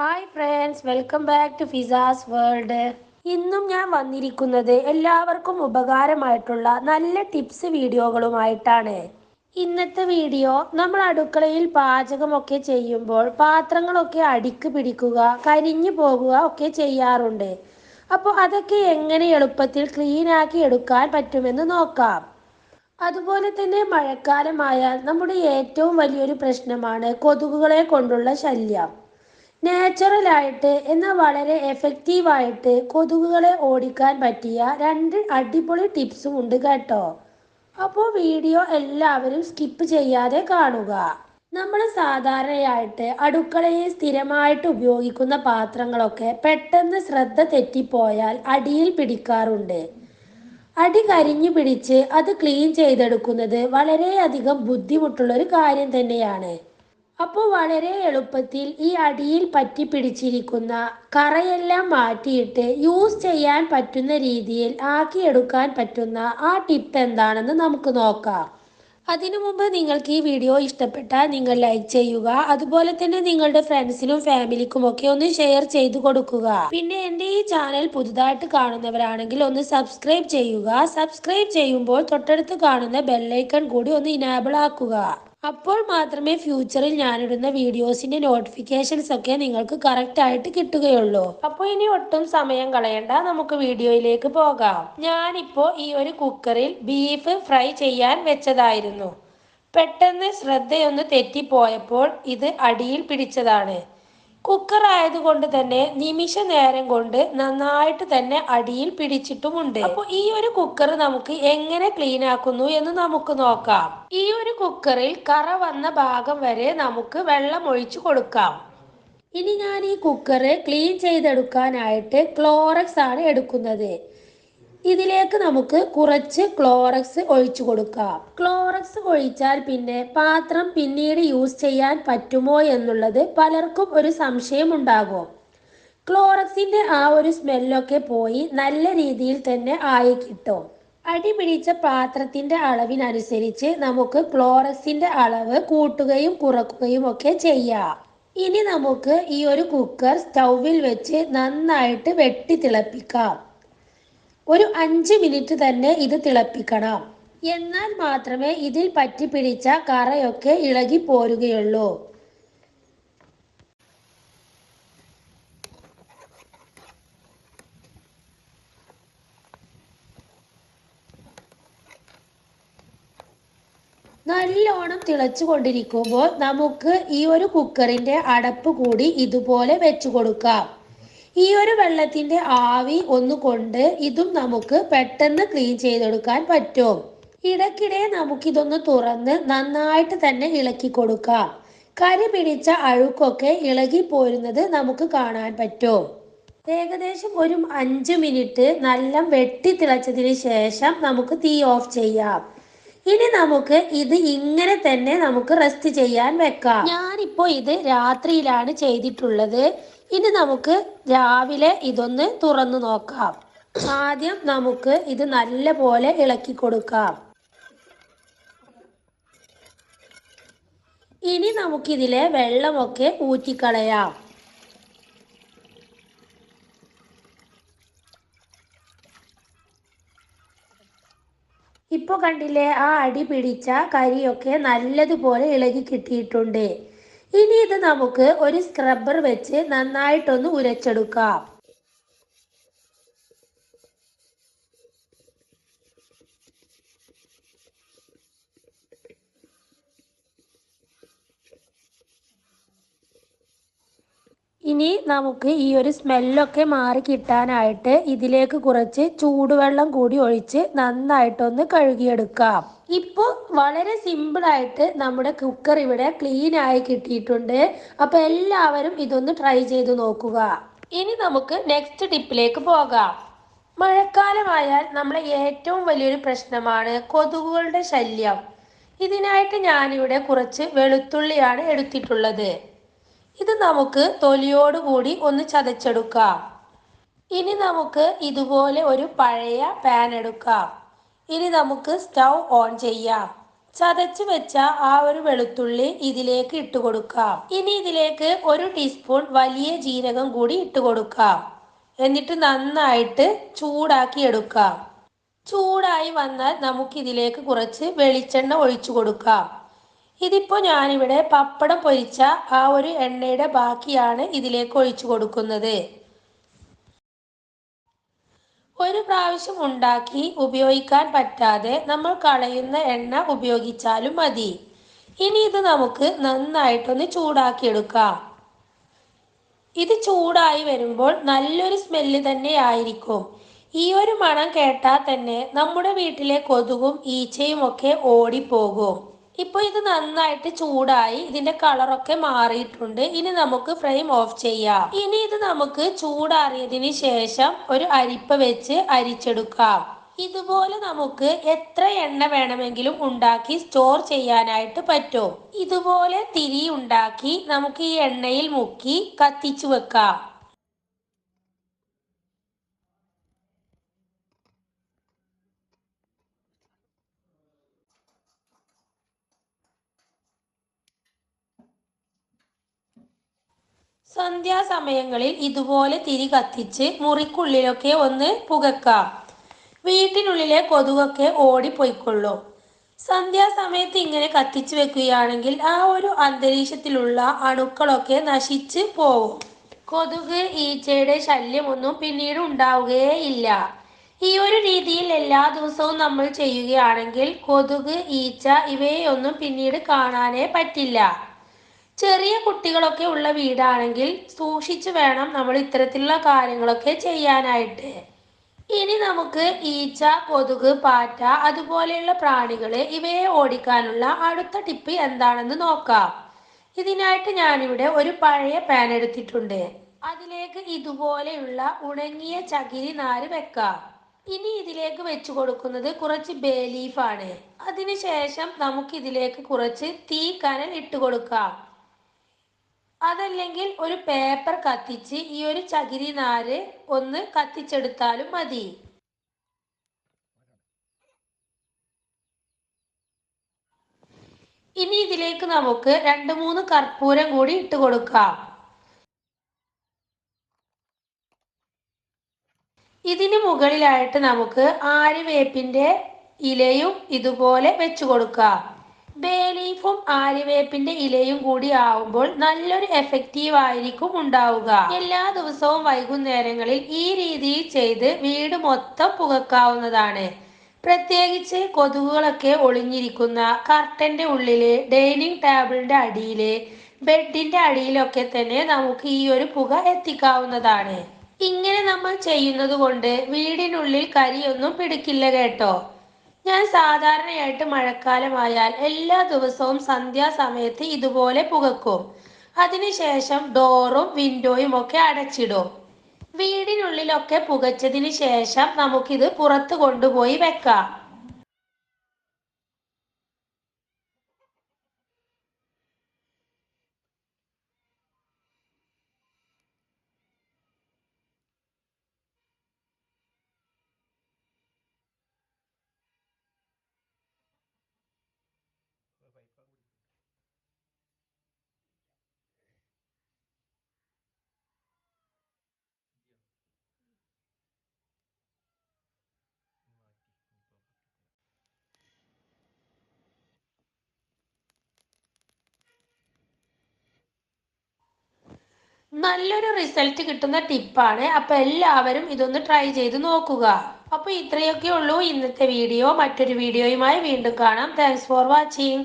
Hi friends welcome back to ഫിസാസ് world ഇന്നും ഞാൻ വന്നിരിക്കുന്നത് എല്ലാവർക്കും ഉപകാരമായിട്ടുള്ള നല്ല ടിപ്സ് വീഡിയോകളുമായിട്ടാണ്. ഇന്നത്തെ വീഡിയോ നമ്മൾ അടുക്കളയിൽ പാചകമൊക്കെ ചെയ്യുമ്പോൾ പാത്രങ്ങളൊക്കെ അടിക്ക് പിടിക്കുക കരിഞ്ഞു പോകുക ഒക്കെ ചെയ്യാറുണ്ട്. അപ്പോൾ അതൊക്കെ എങ്ങനെ എളുപ്പത്തിൽ ക്ലീനാക്കി എടുക്കാൻ പറ്റുമെന്ന് നോക്കാം. അതുപോലെ തന്നെ മഴക്കാലമായാൽ നമ്മുടെ ഏറ്റവും വലിയൊരു പ്രശ്നമാണ് കൊതുകുകളെ കൊണ്ടുള്ള ശല്യം. നാച്ചുറലായിട്ട് എന്നാൽ വളരെ എഫക്റ്റീവായിട്ട് കൊതുകുകളെ ഓടിക്കാൻ പറ്റിയ രണ്ട് അടിപൊളി ടിപ്സും ഉണ്ട് കേട്ടോ. അപ്പോൾ വീഡിയോ എല്ലാവരും സ്കിപ്പ് ചെയ്യാതെ കാണുക. നമ്മൾ സാധാരണയായിട്ട് അടുക്കളയിൽ സ്ഥിരമായിട്ട് ഉപയോഗിക്കുന്ന പാത്രങ്ങളൊക്കെ പെട്ടെന്ന് ശ്രദ്ധ തെറ്റിപ്പോയാൽ അടിയിൽ പിടിക്കാറുണ്ട്. അടി കരിഞ്ഞു പിടിച്ച് അത് ക്ലീൻ ചെയ്തെടുക്കുന്നത് വളരെയധികം ബുദ്ധിമുട്ടുള്ളൊരു കാര്യം തന്നെയാണ്. അപ്പോൾ വളരെ എളുപ്പത്തിൽ ഈ അടിയിൽ പറ്റി പിടിച്ചിരിക്കുന്ന കറയെല്ലാം മാറ്റിയിട്ട് യൂസ് ചെയ്യാൻ പറ്റുന്ന രീതിയിൽ ആക്കിയെടുക്കാൻ പറ്റുന്ന ആ ടിപ്പ് എന്താണെന്ന് നമുക്ക് നോക്കാം. അതിനു മുമ്പ് നിങ്ങൾക്ക് ഈ വീഡിയോ ഇഷ്ടപ്പെട്ടാൽ നിങ്ങൾ ലൈക്ക് ചെയ്യുക അതുപോലെ തന്നെ നിങ്ങളുടെ ഫ്രണ്ട്സിനും ഫാമിലിക്കും ഒക്കെ ഒന്ന് ഷെയർ ചെയ്തു കൊടുക്കുക. പിന്നെ എന്റെ ഈ ചാനൽ പുതുതായിട്ട് കാണുന്നവരാണെങ്കിൽ ഒന്ന് സബ്സ്ക്രൈബ് ചെയ്യുക. സബ്സ്ക്രൈബ് ചെയ്യുമ്പോൾ തൊട്ടടുത്ത് കാണുന്ന ബെല്ലൈക്കൺ കൂടി ഒന്ന് ഇനാബിൾ ആക്കുക. അപ്പോൾ മാത്രമേ ഫ്യൂച്ചറിൽ ഞാനിടുന്ന വീഡിയോസിന്റെ നോട്ടിഫിക്കേഷൻസ് ഒക്കെ നിങ്ങൾക്ക് കറക്റ്റ് ആയിട്ട് കിട്ടുകയുള്ളൂ. അപ്പോൾ ഇനി ഒട്ടും സമയം കളയണ്ട. നമുക്ക് വീഡിയോയിലേക്ക് പോകാം. ഞാനിപ്പോ ഈ ഒരു കുക്കറിൽ ബീഫ് ഫ്രൈ ചെയ്യാൻ വെച്ചതായിരുന്നു. പെട്ടെന്ന് ശ്രദ്ധയൊന്ന് തെറ്റിപ്പോയപ്പോൾ ഇത് അടിയിൽ പിടിച്ചതാണ്. കുക്കർ ആയതുകൊണ്ട് തന്നെ നിമിഷ നേരം കൊണ്ട് നന്നായിട്ട് തന്നെ അടിയിൽ പിടിച്ചിട്ടുമുണ്ട്. അപ്പോൾ ഈ ഒരു കുക്കർ നമുക്ക് എങ്ങനെ ക്ലീൻ ആക്കുന്നു എന്ന് നമുക്ക് നോക്കാം. ഈ ഒരു കുക്കറിൽ കറ വന്ന ഭാഗം വരെ നമുക്ക് വെള്ളം ഒഴിച്ചു കൊടുക്കാം. ഇനി ഞാൻ ഈ കുക്കർ ക്ലീൻ ചെയ്തെടുക്കാനായിട്ട് ക്ലോറക്സ് ആണ് എടുക്കുന്നത്. ഇതിലേക്ക് നമുക്ക് കുറച്ച് ക്ലോറക്സ് ഒഴിച്ചു കൊടുക്കാം. ക്ലോറക്സ് ഒഴിച്ചാൽ പിന്നെ പാത്രം പിന്നീട് യൂസ് ചെയ്യാൻ പറ്റുമോ എന്നുള്ളത് പലർക്കും ഒരു സംശയം ഉണ്ടാകും. ക്ലോറക്സിന്റെ ആ ഒരു സ്മെല്ലൊക്കെ പോയി നല്ല രീതിയിൽ തന്നെ ആയി കിട്ടും. അടി പിടിച്ച പാത്രത്തിന്റെ അളവിനനുസരിച്ച് നമുക്ക് ക്ലോറക്സിന്റെ അളവ് കൂട്ടുകയും കുറക്കുകയും ഒക്കെ ചെയ്യാം. ഇനി നമുക്ക് ഈ ഒരു കുക്കർ സ്റ്റൗവിൽ വെച്ച് നന്നായിട്ട് വെട്ടി തിളപ്പിക്കാം. ഒരു അഞ്ച് മിനിറ്റ് തന്നെ ഇത് തിളപ്പിക്കണം. എന്നാൽ മാത്രമേ ഇതിൽ പറ്റി പിടിച്ച കറയൊക്കെ ഇളകി പോരുകയുള്ളൂ. നല്ലോണം തിളച്ചു കൊണ്ടിരിക്കുമ്പോൾ നമുക്ക് ഈ ഒരു കുക്കറിന്റെ അടപ്പ് കൂടി ഇതുപോലെ വെച്ചു കൊടുക്കാം. ഈ ഒരു വെള്ളത്തിന്റെ ആവി ഒന്ന് കൊണ്ട് ഇതും നമുക്ക് പെട്ടെന്ന് ക്ലീൻ ചെയ്തെടുക്കാൻ പറ്റും. ഇടയ്ക്കിടെ നമുക്കിതൊന്ന് തുറന്ന് നന്നായിട്ട് തന്നെ ഇളക്കി കൊടുക്കാം. കരി പിടിച്ച അഴുക്കൊക്കെ ഇളകി പോരുന്നത് നമുക്ക് കാണാൻ പറ്റും. ഏകദേശം ഒരു അഞ്ച് മിനിറ്റ് നല്ല വെട്ടി തിളച്ചതിന് ശേഷം നമുക്ക് തീ ഓഫ് ചെയ്യാം. ഇനി നമുക്ക് ഇത് ഇങ്ങനെ തന്നെ നമുക്ക് റെസ്റ്റ് ചെയ്യാൻ വെക്കാം. ഞാനിപ്പോ ഇത് രാത്രിയിലാണ് ചെയ്തിട്ടുള്ളത്. ഇനി നമുക്ക് രാവിലെ ഇതൊന്ന് തുറന്നു നോക്കാം. ആദ്യം നമുക്ക് ഇത് നല്ല പോലെ ഇളക്കി കൊടുക്കാം. ഇനി നമുക്കിതിലെ വെള്ളമൊക്കെ ഊറ്റിക്കളയാം. ഇപ്പോൾ കണ്ടില്ലേ ആ അടി പിടിച്ച കരിയൊക്കെ നല്ലതുപോലെ ഇളകി കിട്ടിയിട്ടുണ്ട്. ഇനി ഇത് നമുക്ക് ഒരു സ്ക്രബ്ബർ വെച്ച് നന്നായിട്ടൊന്ന് ഉരച്ചെടുക്കാം. ഇനി നമുക്ക് ഈ ഒരു സ്മെല്ലൊക്കെ മാറി കിട്ടാനായിട്ട് ഇതിലേക്ക് കുറച്ച് ചൂടുവെള്ളം കൂടി ഒഴിച്ച് നന്നായിട്ടൊന്ന് കഴുകിയെടുക്കാം. ഇപ്പോൾ വളരെ സിമ്പിളായിട്ട് നമ്മുടെ കുക്കർ ഇവിടെ ക്ലീൻ ആയി കിട്ടിയിട്ടുണ്ട്. അപ്പോൾ എല്ലാവരും ഇതൊന്ന് ട്രൈ ചെയ്ത് നോക്കുക. ഇനി നമുക്ക് നെക്സ്റ്റ് ടിപ്പിലേക്ക് പോകാം. മഴക്കാലമായാൽ നമ്മളെ ഏറ്റവും വലിയൊരു പ്രശ്നമാണ് കൊതുകുകളുടെ ശല്യം. ഇതിനായിട്ട് ഞാനിവിടെ കുറച്ച് വെളുത്തുള്ളിയാണ് എടുത്തിട്ടുള്ളത്. ഇത് നമുക്ക് തൊലിയോടുകൂടി ഒന്ന് ചതച്ചെടുക്കാം. ഇനി നമുക്ക് ഇതുപോലെ ഒരു പഴയ പാൻ എടുക്കാം. ഇനി നമുക്ക് സ്റ്റൗ ഓൺ ചെയ്യാം. ചതച്ച് വെച്ച ആ ഒരു വെളുത്തുള്ളി ഇതിലേക്ക് ഇട്ട് കൊടുക്കാം. ഇനി ഇതിലേക്ക് ഒരു ടീസ്പൂൺ വലിയ ജീരകം കൂടി ഇട്ട് കൊടുക്കാം. എന്നിട്ട് നന്നായിട്ട് ചൂടാക്കി എടുക്കാം. ചൂടായി വന്നാൽ നമുക്കിതിലേക്ക് കുറച്ച് വെളിച്ചെണ്ണ ഒഴിച്ചു കൊടുക്കാം. ഇതിപ്പോൾ ഞാനിവിടെ പപ്പടം പൊരിച്ച ആ ഒരു എണ്ണയുടെ ബാക്കിയാണ് ഇതിലേക്ക് ഒഴിച്ചു കൊടുക്കുന്നത്. ഒരു പ്രാവശ്യം ഉണ്ടാക്കി ഉപയോഗിക്കാൻ പറ്റാതെ നമ്മൾ കളയുന്ന എണ്ണ ഉപയോഗിച്ചാലും മതി. ഇനി ഇത് നമുക്ക് നന്നായിട്ടൊന്ന് ചൂടാക്കിയെടുക്കാം. ഇത് ചൂടായി വരുമ്പോൾ നല്ലൊരു സ്മെല്ല് തന്നെ ആയിരിക്കും. ഈ ഒരു മണം കേട്ടാൽ തന്നെ നമ്മുടെ വീട്ടിലെ കൊതുകും ഈച്ചയും ഒക്കെ ഓടിപ്പോകും. ഇപ്പോൾ ഇത് നന്നായിട്ട് ചൂടായി ഇതിന്റെ കളറൊക്കെ മാറിയിട്ടുണ്ട്. ഇനി നമുക്ക് ഫ്ലെയിം ഓഫ് ചെയ്യാം. ഇനി ഇത് നമുക്ക് ചൂടാറിയതിന് ശേഷം ഒരു അരിപ്പ വെച്ച് അരിച്ചെടുക്കാം. ഇതുപോലെ നമുക്ക് എത്ര എണ്ണ വേണമെങ്കിലും ഉണ്ടാക്കി സ്റ്റോർ ചെയ്യാനായിട്ട് പറ്റും. ഇതുപോലെ തിരി ഉണ്ടാക്കി നമുക്ക് ഈ എണ്ണയിൽ മുക്കി കത്തിച്ചു വെക്കാം. സന്ധ്യാസമയങ്ങളിൽ ഇതുപോലെ തിരി കത്തിച്ച് മുറിക്കുള്ളിലൊക്കെ ഒന്ന് പുകക്കാം. വീട്ടിനുള്ളിലെ കൊതുകൊക്കെ ഓടിപ്പോയിക്കൊള്ളു. സന്ധ്യാസമയത്ത് ഇങ്ങനെ കത്തിച്ചു വെക്കുകയാണെങ്കിൽ ആ ഒരു അന്തരീക്ഷത്തിലുള്ള അണുക്കളൊക്കെ നശിച്ച് പോവും. കൊതുക് ഈച്ചയുടെ ശല്യമൊന്നും പിന്നീട് ഉണ്ടാവുകയേ ഇല്ല ഈ ഒരു രീതിയിൽ എല്ലാ ദിവസവും നമ്മൾ ചെയ്യുകയാണെങ്കിൽ കൊതുക് ഈച്ച ഇവയെയൊന്നും പിന്നീട് കാണാനേ പറ്റില്ല. ചെറിയ കുട്ടികളൊക്കെ ഉള്ള വീടാണെങ്കിൽ സൂക്ഷിച്ചു വേണം നമ്മൾ ഇത്തരത്തിലുള്ള കാര്യങ്ങളൊക്കെ ചെയ്യാനായിട്ട്. ഇനി നമുക്ക് ഈച്ച കൊതുക് പാറ്റ അതുപോലെയുള്ള പ്രാണികളെ ഇവയെ ഓടിക്കാനുള്ള അടുത്ത ടിപ്പ് എന്താണെന്ന് നോക്കാം. ഇതിനായിട്ട് ഞാനിവിടെ ഒരു പഴയ പാൻ എടുത്തിട്ടുണ്ട്. അതിലേക്ക് ഇതുപോലെയുള്ള ഉണങ്ങിയ ചകിരി നാര് വെക്കാം. ഇനി ഇതിലേക്ക് വെച്ചു കൊടുക്കുന്നത് കുറച്ച് ബേ ലീഫാണ്. അതിനുശേഷം നമുക്ക് ഇതിലേക്ക് കുറച്ച് തീ കനൽ ഇട്ട് കൊടുക്കാം. അതല്ലെങ്കിൽ ഒരു പേപ്പർ കത്തിച്ച് ഈ ഒരു ചകിരി നാര് ഒന്ന് കത്തിച്ചെടുത്താലും മതി. ഇനി ഇതിലേക്ക് നമുക്ക് രണ്ട് മൂന്ന് കർപ്പൂരം കൂടി ഇട്ട് കൊടുക്കാം. ഇതിന് മുകളിലായിട്ട് നമുക്ക് ആര്യവേപ്പിന്റെ ഇലയും ഇതുപോലെ വെച്ചു കൊടുക്കാം. ബേലീഫും ആര്യവേപ്പിന്റെ ഇലയും കൂടി ആവുമ്പോൾ നല്ലൊരു എഫക്റ്റീവ് ആയിരിക്കും ഉണ്ടാവുക. എല്ലാ ദിവസവും വൈകുന്നേരങ്ങളിൽ ഈ രീതിയിൽ ചെയ്ത് വീട് മൊത്തം പുകക്കാവുന്നതാണ്. പ്രത്യേകിച്ച് കൊതുകുകളൊക്കെ ഒളിഞ്ഞിരിക്കുന്ന കർട്ടന്റെ ഉള്ളിൽ ഡൈനിങ് ടേബിളിന്റെ അടിയിൽ ബെഡിന്റെ അടിയിലൊക്കെ തന്നെ നമുക്ക് ഈ ഒരു പുക എത്തിക്കാവുന്നതാണ്. ഇങ്ങനെ നമ്മൾ ചെയ്യുന്നത് കൊണ്ട് വീടിനുള്ളിൽ കരിയൊന്നും പിടിക്കില്ല കേട്ടോ. ഞാൻ സാധാരണയായിട്ട് മഴക്കാലമായാൽ എല്ലാ ദിവസവും സന്ധ്യാസമയത്ത് ഇതുപോലെ പുകക്കും. അതിനുശേഷം ഡോറും വിൻഡോയും ഒക്കെ അടച്ചിടും. വീടിനുള്ളിലൊക്കെ പുകച്ചതിന് ശേഷം നമുക്കിത് പുറത്ത് കൊണ്ടുപോയി വെക്കാം. നല്ലൊരു റിസൾട്ട് കിട്ടുന്ന ടിപ്പാണ്. അപ്പോൾ എല്ലാവരും ഇതൊന്ന് ട്രൈ ചെയ്ത് നോക്കുക. അപ്പോൾ ഇത്രയൊക്കെ ഉള്ളൂ ഇന്നത്തെ വീഡിയോ മറ്റൊരു വീഡിയോയുമായി വീണ്ടും കാണാം. Thanks for watching